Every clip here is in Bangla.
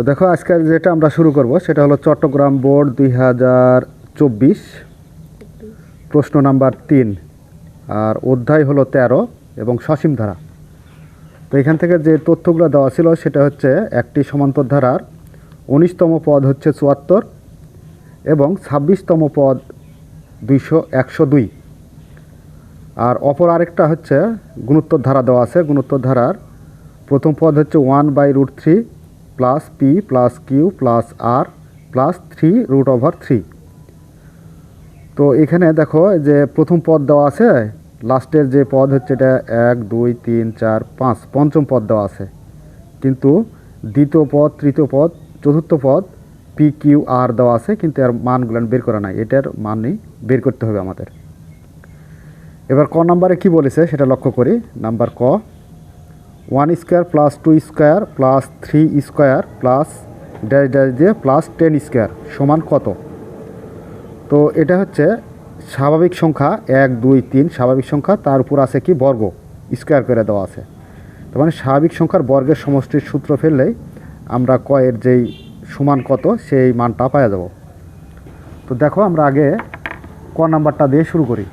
তো দেখো আজকে যেটা আমরা শুরু করব, সেটা হলো চট্টগ্রাম বোর্ড দুই হাজার চব্বিশ। প্রশ্ন নাম্বার তিন। আর অধ্যায় হলো তেরো এবং সসীম ধারা। তো এখান থেকে যে তথ্যগুলো দেওয়া ছিল, সেটা হচ্ছে একটি সমান্তর ধারার উনিশতম পদ হচ্ছে চুয়াত্তর এবং ছাব্বিশতম পদ দুইশো একশো দুই। আর অপর আরেকটা হচ্ছে গুণোত্তর ধারা দেওয়া আছে। গুণোত্তর ধারার প্রথম পদ হচ্ছে one by root three. Plus P plus Q plus R plus three root over three তো এখানে দেখো যে প্রথম পদ দেওয়া আছে, লাস্টের যে পদ হচ্ছে এটা এক, দুই, তিন, চার, পাঁচ, পঞ্চম পদ দেওয়া আছে। কিন্তু দ্বিতীয় পদ, তৃতীয় পদ, চতুর্থ পদ পি কিউ আর দেওয়া আছে, কিন্তু এর মানগুলো বের করা নাই। এটার মানই বের করতে হবে আমাদের। এবার ক নাম্বারে কি বলেছে সেটা লক্ষ্য করি। নাম্বার ক one square plus two square plus three square plus dash dash দিয়ে প্লাস টেন স্কোয়ার সমান কত? তো এটা হচ্ছে স্বাভাবিক সংখ্যা এক, দুই, তিন, স্বাভাবিক সংখ্যা, তার উপর আছে কি বর্গ? স্কোয়ার করে দেওয়া আছে। তার মানে স্বাভাবিক সংখ্যার বর্গের সমষ্টির সূত্র ফেললেই আমরা কয়ের যেই সমান কত, সেই মানটা পাওয়া যাব। তো দেখো আমরা আগে ক নাম্বারটা দিয়ে শুরু করি।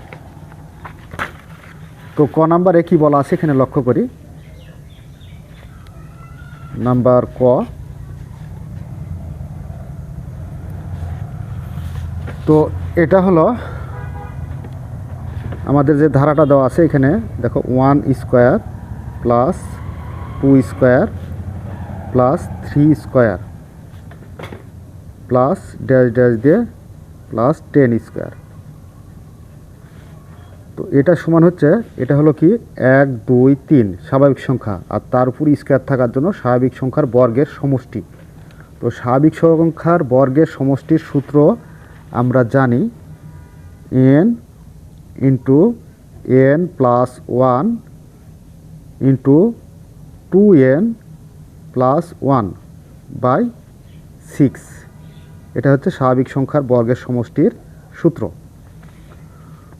তো ক নাম্বারে কি বলা আছে এখানে লক্ষ্য করি। নাম্বার ক। তো এটা হলো আমাদের যে ধারাটা দেওয়া আছে এখানে, দেখো one square plus two square plus three square plus dash dash দিয়ে প্লাস টেন স্কোয়ার তো এটা সমান হচ্ছে, এটা হলো কি? এক, দুই, তিন, স্বাভাবিক সংখ্যা। আর তার উপর স্কোয়ার থাকার জন্য স্বাভাবিক সংখ্যার বর্গের সমষ্টি। তো স্বাভাবিক সংখ্যার বর্গের সমষ্টির সূত্র আমরা জানি n into n plus one into two n plus one by six এটা হচ্ছে স্বাভাবিক সংখ্যার বর্গের সমষ্টির সূত্র।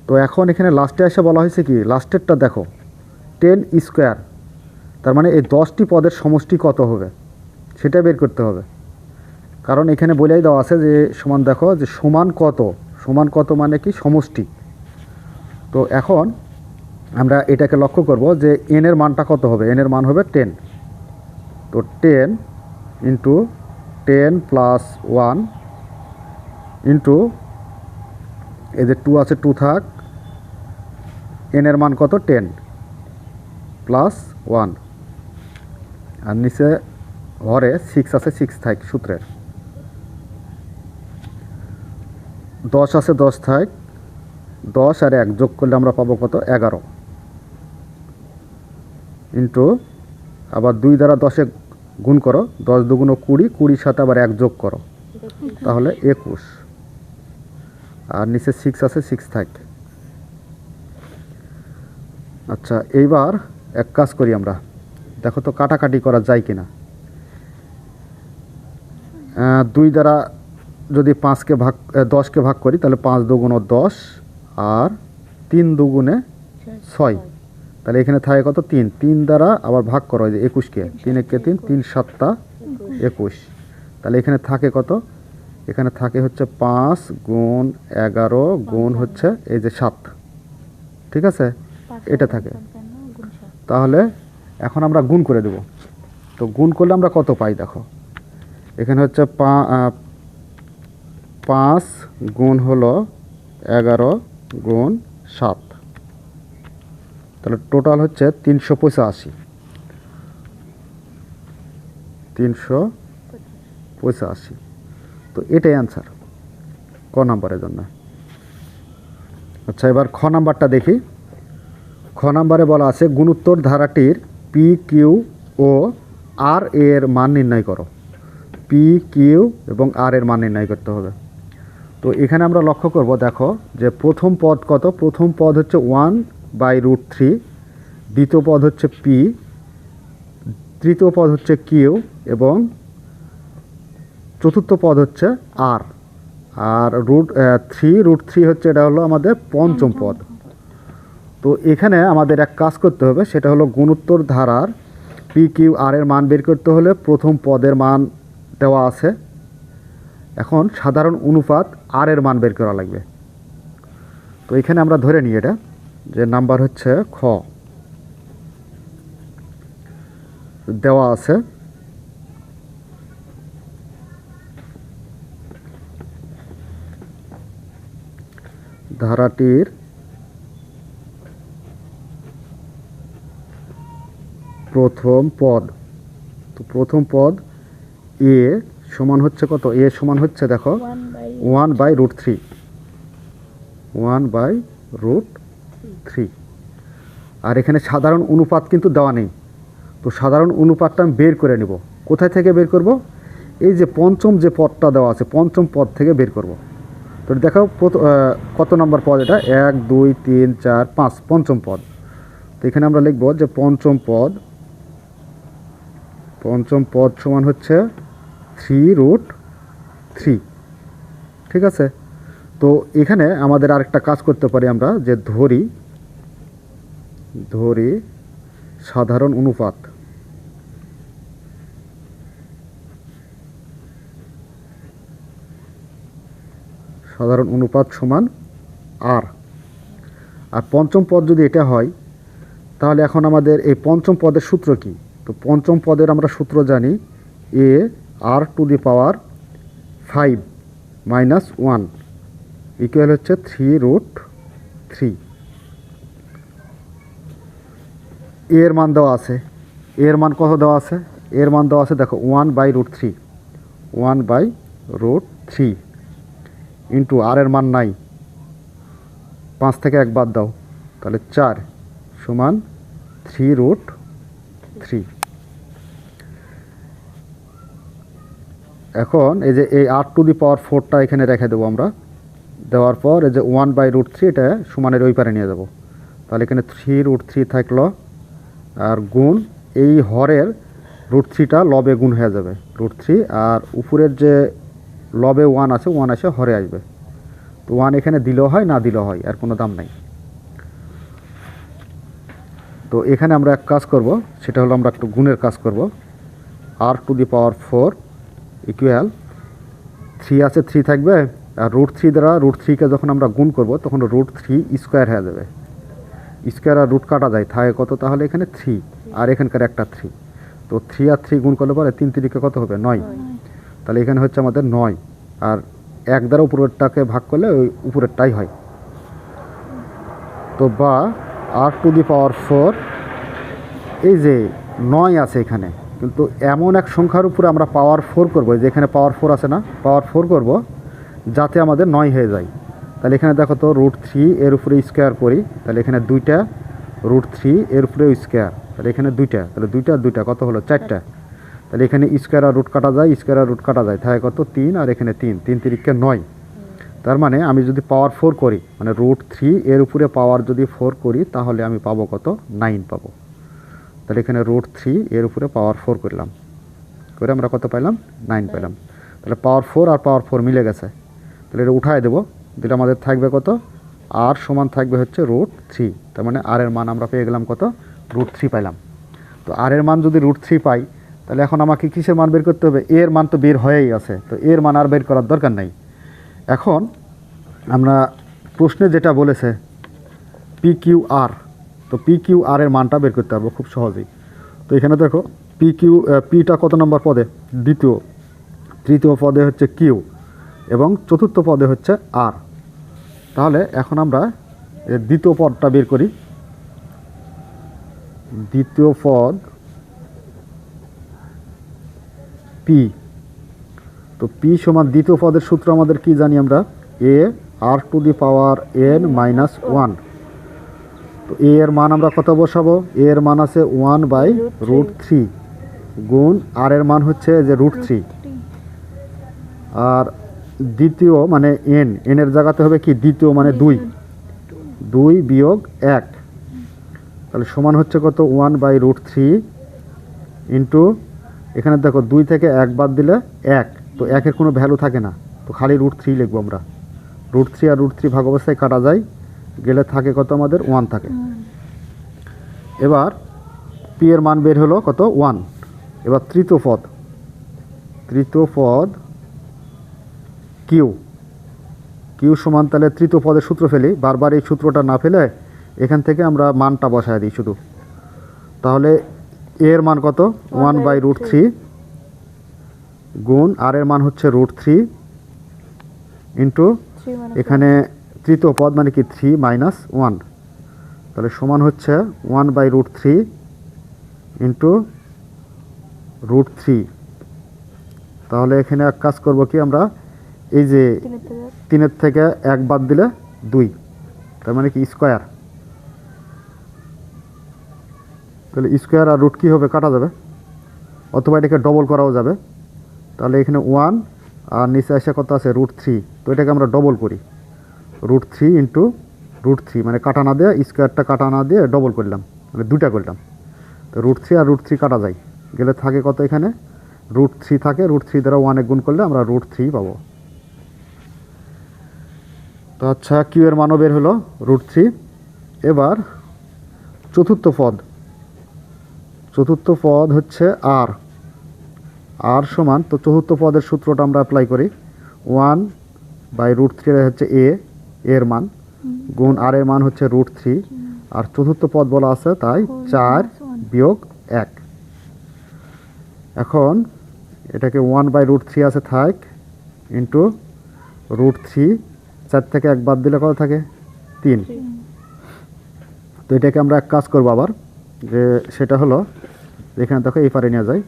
তো এখন এখানে লাস্টে এসে বলা হয়েছে কি লাস্টেরটা দেখো টেন স্কোয়ার তার মানে এই দশটি পদের সমষ্টি কত হবে, সেটা বের করতে হবে। কারণ এখানে বলেই দেওয়া আছে যে, সমান দেখো, যে সমান কত সমান কত মানে কি, সমষ্টি। তো এখন আমরা এটাকে লক্ষ্য করব যে এনের মানটা কত হবে এনের মান হবে টেন তো ten into ten plus one into এই যে টু আছে টু থাক এনের মান কত? টেন প্লাস ওয়ান আর নিচে ঘরে সিক্স আছে সিক্স থাক সূত্রের। দশ আছে, দশ থাক। দশ আর এক যোগ করলে আমরা পাবো কত? এগারো। ইন্টু আবার দুই দ্বারা দশে গুণ করো, দশ দুগুণ কুড়ি, কুড়ির সাথে আবার এক যোগ করো। তাহলে একুশ। আর নিচে সিক্স আছে সিক্স থাকে। আচ্ছা এইবার এক কাজ করি আমরা। দেখো তো কাটাকাটি করা যায় কি না দুই দ্বারা যদি পাঁচকে ভাগ দশকে ভাগ করি, তাহলে পাঁচ দুগুণ দশ আর তিন দুগুণে ছয়। তাহলে এখানে থাকে কত? তিন। তিন দ্বারা আবার ভাগ করো, এই যে একুশকে তিন একে তিন তিন সাতটা একুশ। তাহলে এখানে থাকে কত? এখানে থাকে হচ্ছে পাঁচ গুণ এগারো গুণ হচ্ছে এই যে সাত। ঠিক আছে? এটা থাকে। তাহলে এখন আমরা গুণ করে দেব। তো গুণ করলে আমরা কত পাই দেখো? এখানে হচ্ছে পাঁচ গুণ হলো এগারো গুণ সাত। তাহলে টোটাল হচ্ছে তিনশো পঁচাশি। তিনশো পঁচাশি। তো এটাই অ্যান্সার ক নাম্বারের জন্য? আচ্ছা এবার খ নাম্বারটা দেখি। খ নাম্বারে বলা আছে গুণোত্তর ধারাটির পি কিউ ও আর এর মান নির্ণয় করো। পি কিউ এবং আর এর মান নির্ণয় করতে হবে। তো এখানে আমরা লক্ষ্য করব দেখো যে প্রথম পদ কত? প্রথম পদ হচ্ছে ওয়ান বাই রুট থ্রি দ্বিতীয় পদ হচ্ছে পি তৃতীয় পদ হচ্ছে কিউ এবং চতুর্থ পদ হচ্ছে r r root three root three হচ্ছে এটা হলো আমাদের পঞ্চম। পদ। তো এখানে আমাদের এক কাজ করতে হবে, সেটা হলো গুণোত্তর ধারার পি কিউ আর এর মান বের করতে হলে প্রথম পদের মান দেওয়া আছে। এখন সাধারণ অনুপাত আর এর মান বের করা লাগবে। তো এখানে আমরা ধরে নিই এটা, যে নাম্বার হচ্ছে খ। দেওয়া আছে। ধারাটির প্রথম পদ। তো প্রথম পদ এ সমান হচ্ছে কত? এ সমান হচ্ছে দেখো one by root three one by root three আর এখানে সাধারণ অনুপাত কিন্তু দেওয়া নেই। তো সাধারণ অনুপাতটা আমি বের করে নেব। কোথায় থেকে বের করব? এই যে পঞ্চম যে পদটা দেওয়া আছে পঞ্চম পদ থেকে বের করব। তো দেখো কত নম্বর পদ এটা? এক দুই তিন চার পাঁচ পঞ্চম পদ। তো এখানে আমরা লিখব যে পঞ্চম পদ পঞ্চম পদ সমান হচ্ছে থ্রি রুট থ্রি ঠিক আছে? তো এখানে আমাদের আরেকটা কাজ করতে পারি আমরা, যে ধরি ধরি সাধারণ অনুপাত। সাধারণ অনুপাত সমান আর আর পঞ্চম পদ যদি এটা হয়, তাহলে এখন আমাদের এই পঞ্চম পদের সূত্র কি? তো পঞ্চম পদের আমরা সূত্র জানি a r to the power five minus one equal হচ্ছে থ্রি রুট থ্রি এর মান দেওয়া আছে। এর মান কত দেওয়া আছে? এর মান দেওয়া আছে দেখো one by root three one by root three into r এর মান নাই। পাঁচ থেকে এক বাদ দাও, তাহলে চার সমান থ্রি রুট থ্রি এখন এই যে এই আর টু দি পাওয়ার ফোরটা এখানে রেখে দেবো আমরা। দেওয়ার পর এই যে ওয়ান বাই রুট থ্রি, এটা সমানের ওই পারে নিয়ে যাব। তাহলে এখানে থ্রি রুট থ্রি থাকল, আর গুণ এই হরের রুট থ্রিটা লবে গুণ হয়ে যাবে। রুট থ্রি, আর উপরের যে লবে ওয়ান আছে, ওয়ান আসে হরে আসবে। তো ওয়ান এখানে দিলেও হয়, না দিলেও হয়, আর কোনো দাম নাই। তো এখানে আমরা এক কাজ করব, সেটা হলো আমরা একটু গুণের কাজ করব। R to the power four equal three আছে থ্রি থাকবে, আর রুট থ্রি দ্বারা রুট থ্রিকে যখন আমরা গুণ করব, তখন রুট থ্রি স্কোয়ার হয়ে যাবে। স্কোয়ার আর রুট কাটা যায়, থাকে কত? তাহলে এখানে থ্রি আর এখানকার একটা থ্রি তো থ্রি আর থ্রি গুণ করলে পরে তিন তিরিকে কত হবে? নয়। তাহলে এখানে হচ্ছে আমাদের নয়। আর এক দ্বারা উপরেরটাকে ভাগ করলে ওই উপরেরটাই হয়। তো বা আর টু দি পাওয়ার ফোর এই যে নয় আছে এখানে কিন্তু এমন এক সংখ্যার উপরে আমরা পাওয়ার ফোর করব, এই যে এখানে পাওয়ার ফোর আছে না পাওয়ার ফোর করব, যাতে আমাদের নয় হয়ে যায়। তাহলে এখানে দেখো তো রুট থ্রি এর উপরে স্কোয়ার করি, তাহলে এখানে দুইটা রুট থ্রি এর উপরে স্কোয়ার তাহলে এখানে দুইটা, তাহলে দুইটা দুইটা, কত হলো? চারটা। তাহলে এখানে স্কোয়ার আর রুট কাটা যায় স্কোয়ার আর রুট কাটা যায়, তাহলে কত? তিন, আর এখানে তিন তিন তিরিখকে নয়। তার মানে আমি যদি পাওয়ার ফোর করি মানে রুট থ্রি এর উপরে পাওয়ার যদি ফোর করি, তাহলে আমি পাবো কত? নাইন পাবো। তাহলে এখানে রুট থ্রি এর উপরে পাওয়ার ফোর করলাম। করে আমরা কত পাইলাম? নাইন পাইলাম। তাহলে পাওয়ার ফোর আর পাওয়ার ফোর মিলে গেছে। তাহলে এটা উঠায় দেবো। দিলে আমাদের থাকবে কত? আর সমান থাকবে হচ্ছে রুট থ্রি তার মানে আর এর মান আমরা পেয়ে গেলাম কত? রুট থ্রি পাইলাম। তো আর এর মান যদি রুট থ্রি পাই তাহলে এখন আমাকে কিসের মান বের করতে হবে? এর মান তো বের হয়েই আছে। তো এর মান আর বের করার দরকার নাই। এখন আমরা প্রশ্নে যেটা বলেছে পি কিউ আর তো পি কিউ আর এর মানটা বের করতে পারব খুব সহজেই। তো এখানে দেখো পি কিউ পিটা কত নম্বর পদে? দ্বিতীয়। তৃতীয় পদে হচ্ছে কিউ এবং চতুর্থ পদে হচ্ছে আর তাহলে এখন আমরা দ্বিতীয় পদটা বের করি। দ্বিতীয় পদ পি তো পি সমান দ্বিতীয় পদের সূত্র আমাদের কি জানি আমরা? A r to the power n minus one তো এ এর মান আমরা কত বসাবো? এ এর মান আছে ওয়ান বাই রুট থ্রি গুণ আর এর মান হচ্ছে যে রুট থ্রি আর দ্বিতীয় মানে এন এন এর জায়গাতে হবে কি? দ্বিতীয় মানে দুই। দুই বিয়োগ এক। তাহলে সমান হচ্ছে কত? One by root three into এখানে দেখো দুই থেকে এক বাদ দিলে এক। তো একের কোনো ভ্যালু থাকে না। তো খালি রুট থ্রি লিখব আমরা। রুট থ্রি আর রুট থ্রি ভাগ অবস্থায় কাটা যায়। গেলে থাকে কত আমাদের? ওয়ান থাকে। এবার পি এর মান বের হলো কত? ওয়ান এবার তৃতীয় পদ। তৃতীয় পদ কিউ কিউ সমান তাহলে তৃতীয় পদের সূত্র ফেলি। বারবার এই সূত্রটা না ফেলে এখান থেকে আমরা মানটা বসায় দিই শুধু। তাহলে এ এর মান কত? ওয়ান বাই রুট থ্রি গুণ আর এর মান হচ্ছে রুট থ্রি ইন্টু এখানে তৃতীয় পদ মানে কি থ্রি মাইনাস ওয়ান তাহলে সমান হচ্ছে one by root three into root three তাহলে এখানে এক কাজ করব কি আমরা? এই যে তিনের থেকে এক। বাদ দিলে দুই। তার মানে কি স্কোয়ার তাহলে স্কোয়ার আর রুট কী হবে? কাটা যাবে। অথবা এটাকে ডবল করাও যাবে। তাহলে এখানে ওয়ান আর নিচে এসে কত আছে? রুট থ্রি তো এটাকে আমরা ডবল করি। Root three into root three মানে কাটা না দিয়ে স্কোয়ারটা কাটা না দিয়ে ডবল করলাম মানে দুটা করলাম। তো রুট থ্রি আর রুট থ্রি কাটা যায়। গেলে থাকে কত এখানে? রুট থ্রি থাকে রুট থ্রি দ্বারা ওয়ানে গুণ করলে আমরা রুট থ্রি পাবো। তো আচ্ছা কিউ এর মানও বের হলো রুট থ্রি এবার চতুর্থ পদ। চতুর্থ পদ হচ্ছে আর আর সমান, তো চতুর্থ পদের সূত্রটা আমরা অ্যাপ্লাই করি। ওয়ান বাই রুট থ্রি হচ্ছে এ এর মান। গুণ আর এর মান হচ্ছে রুট থ্রি আর চতুর্থ পদ বলা আছে তাই চার বিয়োগ এক। এখন এটাকে ওয়ান বাই রুট থ্রি আছে থাক ইন্টু রুট থ্রি চার থেকে এক বাদ দিলে কত থাকে? তিন। তো এটাকে আমরা এক কাজ করব আবার যে সেটা হলো এখানে দেখো এই পারে নিয়ে যায়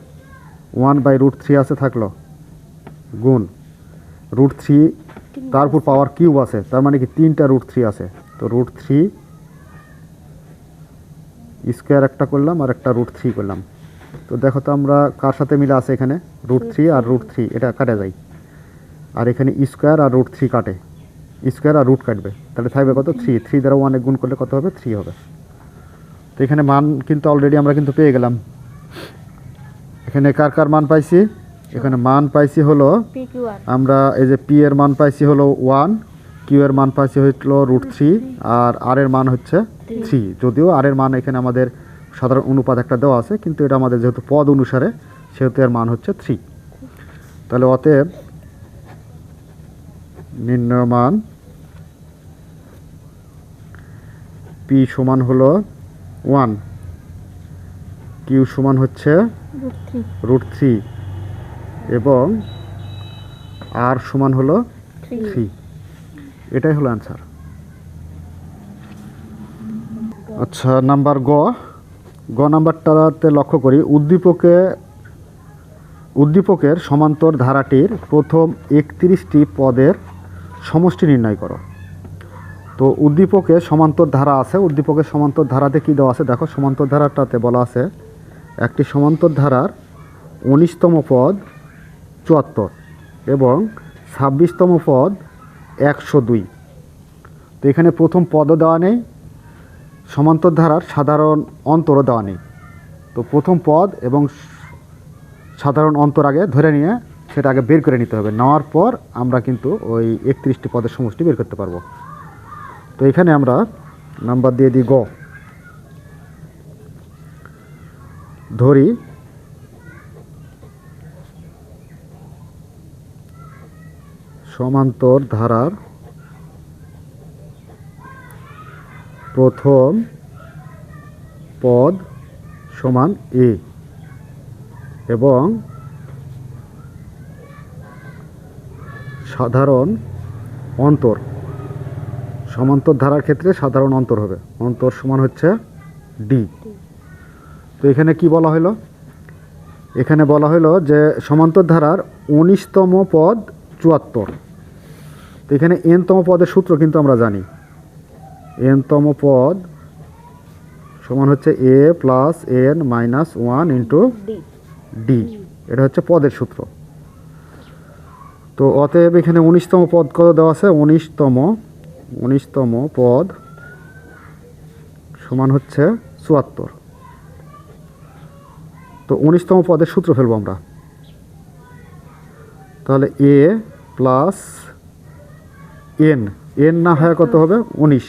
ওয়ান বাই রুট থ্রি আছে থাকল। গুণ। রুট থ্রি তারপর পাওয়ার কিউব আছে, তার মানে কি তিনটা রুট থ্রি আছে। তো রুট থ্রি স্কোয়ার একটা করলাম আর একটা রুট থ্রি করলাম। তো দেখো তো আমরা কার সাথে মিলে আছে এখানে? রুট থ্রি আর রুট থ্রি এটা কাটে যায়। আর এখানে স্কোয়ার আর রুট থ্রি কাটে। স্কোয়ার আর রুট কাটবে। তাহলে থাকবে কত? থ্রি থ্রি দ্বারা ওয়ানে গুণ করলে কত হবে? থ্রি হবে। তো এখানে মান কিন্তু অলরেডি আমরা কিন্তু পেয়ে গেলাম। এখানে কার কার মান পাইছি? এখানে মান পাইছি হলো আমরা এই যে পি এর মান পাইছি হলো ওয়ান কিউ এর মান পাইছি হলো রুট থ্রি আর আর এর মান হচ্ছে থ্রি যদিও আর এর মান এখানে আমাদের সাধারণ অনুপাত একটা দেওয়া আছে কিন্তু এটা আমাদের যেহেতু পদ অনুসারে সেহেতু এর মান হচ্ছে থ্রি তাহলে অতএব নির্ণয় মান পি সমান হলো ওয়ান কিউ সমান হচ্ছে রুট থ্রি এবং আর সমান হলো থ্রি এটাই হলো অ্যান্সার আচ্ছা নাম্বার গ। গ নাম্বারটাতে লক্ষ্য করি উদ্দীপকে উদ্দীপকের সমান্তর ধারাটির প্রথম একত্রিশটি পদের সমষ্টি নির্ণয় করো। তো উদ্দীপকে সমান্তর ধারা আছে উদ্দীপকের সমান্তর ধারাতে কী দেওয়া আছে? দেখো সমান্তর ধারাটাতে বলা আছে একটি সমান্তর ধারার উনিশতম পদ চুয়াত্তর এবং ছাব্বিশতম পদ একশো দুই। তো এখানে প্রথম পদও দেওয়া নেই, সমান্তর ধারার সাধারণ অন্তরও দেওয়া নেই। তো প্রথম পদ এবং সাধারণ অন্তর আগে ধরে নিয়ে সেটা আগে বের করে নিতে হবে। নেওয়ার পর আমরা কিন্তু ওই একত্রিশটি পদের সমষ্টি বের করতে পারব। তো এখানে আমরা নাম্বার দিয়ে দিই গ। ধরি সমান্তর ধারার প্রথম পদ সমান এ এবং সাধারণ অন্তর। সমান্তর ধারার ক্ষেত্রে সাধারণ অন্তর হবে। অন্তর সমান হচ্ছে ডি তো এখানে কি বলা হলো? এখানে বলা হলো যে সমান্তর ধারার উনিশতম পদ চুয়াত্তর। তো এখানে এনতম পদের সূত্র কিন্তু আমরা জানি। এনতম পদ সমান হচ্ছে a plus n minus one into d. এটা হচ্ছে পদের সূত্র। তো অতএব এখানে উনিশতম পদ কত দেওয়া আছে? উনিশতম উনিশতম পদ সমান হচ্ছে চুয়াত্তর। তো উনিশতম পদের সূত্র ফেলব আমরা। তাহলে এ প্লাস এন এন না হয় কত হবে? উনিশ।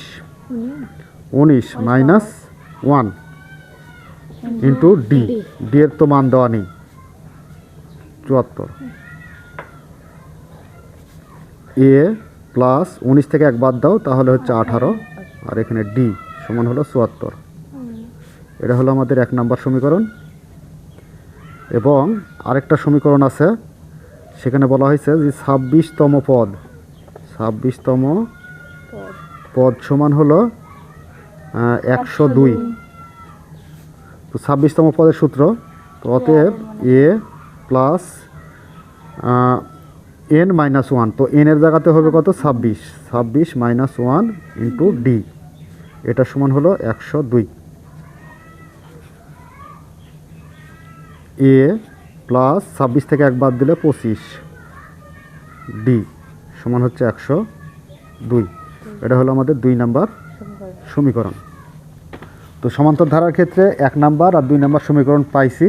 উনিশ minus one into d d এর তো মান দেওয়া নেই। চুয়াত্তর। এ প্লাস উনিশ থেকে এক বাদ দাও, তাহলে হচ্ছে আঠারো। আর এখানে ডি সমান হলো চুয়াত্তর। এটা হলো আমাদের এক নম্বর সমীকরণ। এবং আরেকটা সমীকরণ আছে, সেখানে বলা হয়েছে যে ছাব্বিশতম পদ ছাব্বিশতম পদ। সমান হলো একশো দুই। তো ছাব্বিশতম পদের সূত্র তো অতএব a plus n minus one. তো এন এর জায়গাতে হবে কত? ছাব্বিশ। ছাব্বিশ মাইনাস ওয়ান ইন্টু ডি। এটা সমান হলো একশো দুই। এ প্লাস ছাব্বিশ থেকে এক বাদ দিলে পঁচিশ। ডি। সমান হচ্ছে একশো দুই। এটা হলো আমাদের দুই নাম্বার সমীকরণ। তো সমান্তর ধারার ক্ষেত্রে এক নাম্বার আর দুই নাম্বার সমীকরণ পাইছি।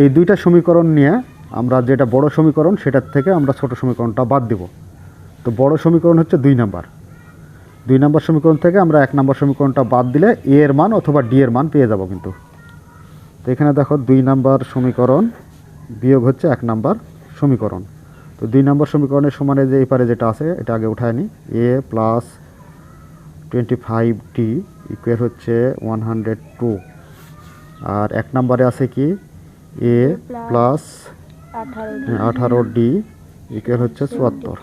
এই দুইটা সমীকরণ নিয়ে আমরা যেটা বড় সমীকরণ, সেটার থেকে আমরা ছোট সমীকরণটা বাদ দেব। তো বড় সমীকরণ হচ্ছে দুই নাম্বার। দুই নাম্বার সমীকরণ থেকে আমরা এক নাম্বার সমীকরণটা বাদ দিলে এ এর মান অথবা ডি এর মান পেয়ে যাব কিন্তু। তো এখানে দেখো দুই নাম্বার সমীকরণ বিয়োগ হচ্ছে এক নাম্বার সমীকরণ। তো দুই নাম্বার সমীকরণের সমানে যে এই পারে যেটা আছে এটা আগে উঠায় নি a plus twenty five d equal হচ্ছে ওয়ান হান্ড্রেড টু আর এক নম্বরে আছে কি? এ প্লাস আঠারো আঠারো ডি ইকুয়াল হচ্ছে চুয়াত্তর।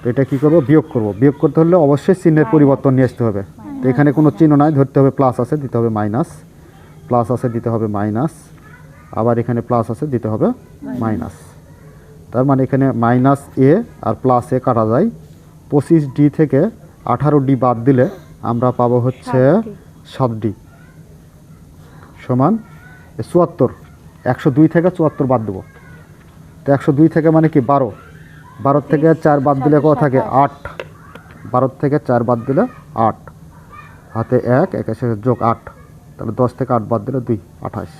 তো এটা কী করব? বিয়োগ করব। বিয়োগ করতে হলে অবশ্যই চিহ্নের পরিবর্তন নিয়ে আসতে হবে। তো এখানে কোনো চিহ্ন নাই ধরতে হবে প্লাস আছে দিতে হবে মাইনাস প্লাস আছে দিতে হবে মাইনাস আবার এখানে প্লাস আছে দিতে হবে মাইনাস তার মানে এখানে মাইনাস এ আর প্লাস এ কাটা যায়। পঁচিশ ডি থেকে আঠারো ডি বাদ দিলে আমরা পাবো হচ্ছে সাত ডি সমান চুয়াত্তর। একশো দুই থেকে চুয়াত্তর বাদ দেবো। তো একশো দুই থেকে মানে কি বারো? বারো থেকে চার বাদ দিলে কত থাকে? আট। বারো থেকে চার বাদ দিলে আট। হাতে এক সাথে যোগ আট। তাহলে দশ থেকে আট বাদ দিলে দুই আঠাশ।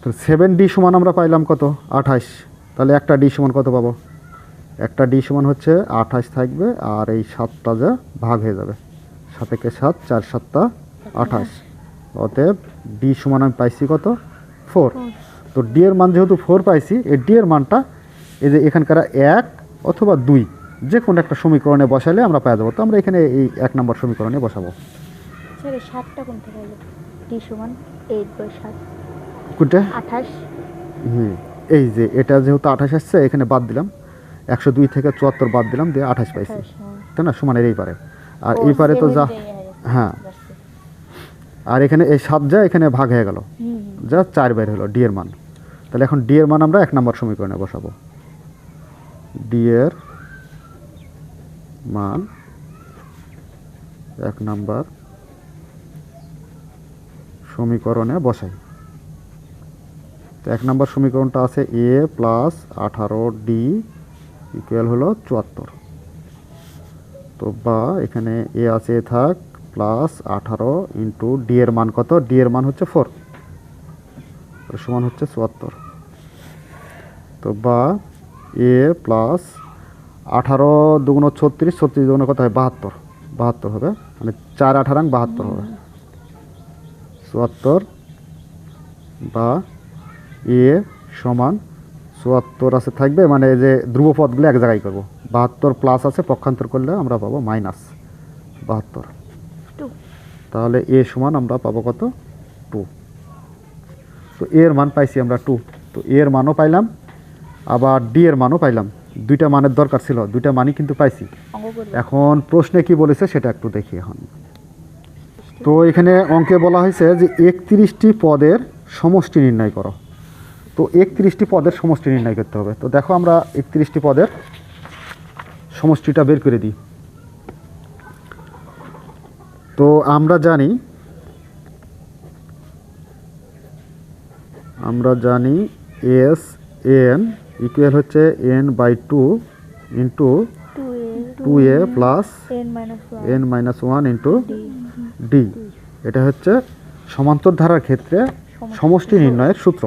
তো সেভেন ডি সমান আমরা পাইলাম কত? আঠাশ। তাহলে একটা ডি সমান কত পাবো? একটা ডি সমান হচ্ছে আঠাশ থাকবে আর এই সাতটা যা ভাগ হয়ে যাবে। সাতেকে সাত চার সাতটা আঠাশ। অতএব ডি সমান আমি পাইছি কত? ফোর তো ডি এর মান যেহেতু ফোর পাইছি এই ডি এর মানটা এই যে এখানকার এক অথবা দুই যে কোনো একটা সমীকরণে বসালে আমরা পেয়ে যাব। তো আমরা এখানে এই এক নম্বর সমীকরণে বসাবো। স্যার এই সাতটা কোন থেকে ডি সমান এইট বাই সাত। কোনটা? আঠাশ। হুম। এই যে এটা যেহেতু আঠাশ আসছে এখানে বাদ দিলাম। একশো দুই থেকে চুয়াত্তর বাদ দিলাম দিয়ে আঠাশ পাইছি। হ্যাঁ। তাই না? সমানের এই পারে। আর এই পারে তো যা হয়ে। আর এখানে এই সাত যা এখানে ভাগ হয়ে গেল। যা চার বের হলো ডি এর মান। তাহলে এখন ডি এর মান আমরা এক নম্বর সমীকরণে বসাবো। ডি এর মান এক নাম্বার সমীকরণে বসাই। তো এক নম্বর সমীকরণটা আছে এ প্লাস আঠারো ডি ইকুয়াল হলো চুয়াত্তর। তো বা এখানে এ আছে থাক প্লাস আঠারো ইন্টু ডি এর মান কত? ডি এর মান হচ্ছে ফোর সমান হচ্ছে চুয়াত্তর। তো বা এ প্লাস আঠারো দুগুণ ছত্রিশ ছত্রিশ দুগুণ কত হয়? বাহাত্তর। বাহাত্তর হবে। মানে চার আঠারাং বাহাত্তর হবে। চুয়াত্তর বা এ সমান চুয়াত্তর আছে থাকবে মানে এই যে ধ্রুবপদগুলো এক জায়গায় করব। বাহাত্তর প্লাস আছে পক্ষান্তর করলে আমরা পাবো মাইনাস বাহাত্তর। তাহলে এ সমান আমরা পাবো কত? টু। তো এর মান পাইছি আমরা টু। তো এর মানও পাইলাম আবার ডি এর মানও পাইলাম। দুইটা মানের দরকার ছিল দুইটা মানই কিন্তু পাইছি। এখন প্রশ্নে কি বলেছে সেটা একটু দেখি এখন। তো এখানে অঙ্কে বলা হয়েছে যে একত্রিশটি পদের সমষ্টি নির্ণয় করো। তো একত্রিশটি পদের সমষ্টি নির্ণয় করতে হবে। তো দেখো আমরা একত্রিশটি পদের সমষ্টিটা বের করে দিই। তো আমরা জানি আমরা জানি এস এন ইকুয়াল হচ্ছে n by two into two a plus n minus one into d এটা হচ্ছে সমান্তর ধারার ক্ষেত্রে সমষ্টি নির্ণয়ের সূত্র।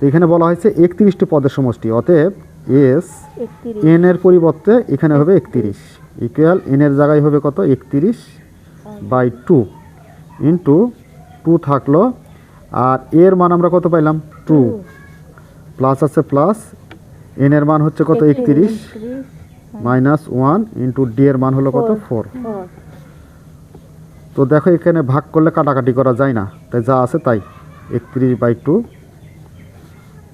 তো এখানে বলা হয়েছে একত্রিশটি পদের সমষ্টি অতএব এস এন এর পরিবর্তে এখানে হবে একত্রিশ। ইকুয়াল এন এর জায়গায় হবে কত? একত্রিশ বাই টু ইন্টু টু থাকল। আর এর মান আমরা কত পাইলাম? টু প্লাস আছে প্লাস এন এর মান হচ্ছে কত? একত্রিশ। মাইনাস ওয়ান ইন্টু ডি এর মান হলো কত? ফোর তো দেখো এখানে ভাগ করলে কাটাকাটি করা যায় না। তাই যা আছে তাই। একত্রিশ বাই টু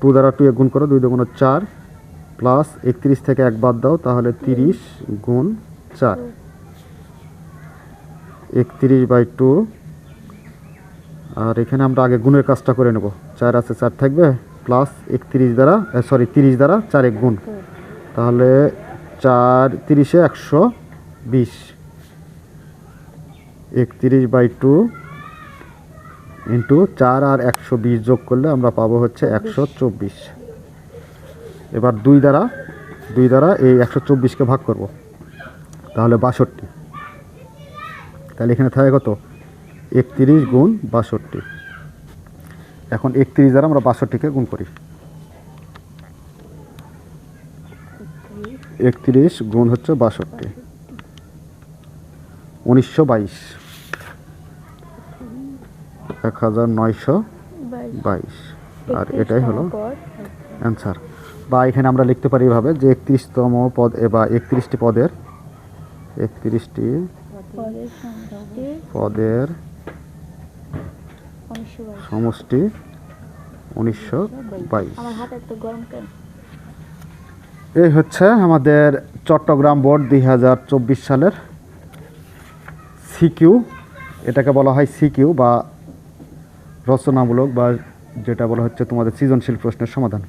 টু দ্বারা টু গুণ করো, দুই দুগুণ চার প্লাস একত্রিশ থেকে এক বাদ দাও, তাহলে তিরিশ গুণ চার। একত্রিশ বাই টু আর এখানে আমরা আগে গুণের কাজটা করে নেব। চার আছে, চার থাকবে প্লাস একত্রিশ দ্বারা সরি তিরিশ দ্বারা চার এক গুণ। তাহলে চার তিরিশে একশো বিশ। একত্রিশ বাই টু ইন্টু চার আর একশো বিশ যোগ করলে আমরা পাবো হচ্ছে একশো চব্বিশ। এবার দুই দ্বারা দুই দ্বারা এই একশো চব্বিশকে ভাগ করব। তাহলে বাষট্টি। তাহলে এখানে থাকে কত? একত্রিশ গুণ বাষট্টি। এখন একত্রিশ দ্বারা আমরা বাষট্টিকে গুণ করি। একত্রিশ গুণ হচ্ছে বাষট্টি। উনিশশো বাইশ। এক হাজার নয়শো বাইশ। আর এটাই হলো অ্যান্সার। বা এখানে আমরা লিখতে পারি এভাবে যে একত্রিশতম পদ বা একত্রিশটি পদের একত্রিশটি পদের সমষ্টি উনিশশো বাইশ। এই হচ্ছে আমাদের চট্টগ্রাম বোর্ড দুই হাজার চব্বিশ সালের সিকিউ এটাকে বলা হয় সিকিউ বা রচনামূলক বা যেটা বলা হচ্ছে তোমাদের সৃজনশীল প্রশ্নের সমাধান।